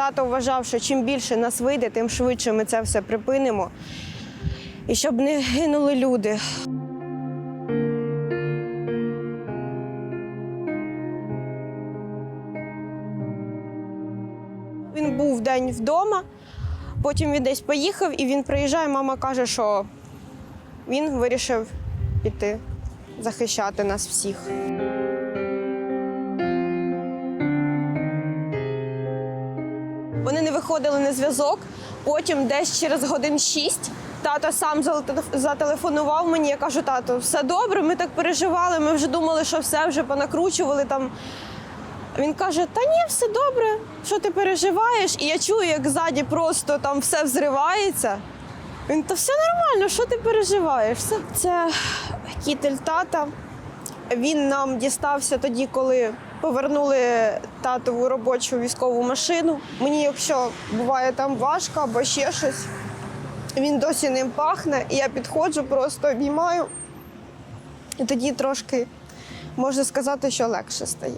тато вважав, що чим більше нас вийде, тим швидше ми це все припинимо. І щоб не гинули люди. Він був день вдома, потім він десь поїхав і він приїжджає. Мама каже, що він вирішив піти захищати нас всіх. Вони не виходили на зв'язок. Потім, десь через годин шість, тато сам зателефонував мені. Я кажу, тато, все добре, ми так переживали. Ми вже думали, що все вже понакручували там. Він каже: Та ні, все добре, що ти переживаєш? І я чую, як ззаді просто там все взривається. Він то все нормально, що ти переживаєш? Це кітель тата. Він нам дістався тоді, коли повернули татову робочу військову машину. Мені, якщо буває там важко або ще щось, він досі ним пахне, і я підходжу, просто обіймаю. І тоді трошки можна сказати, що легше стає.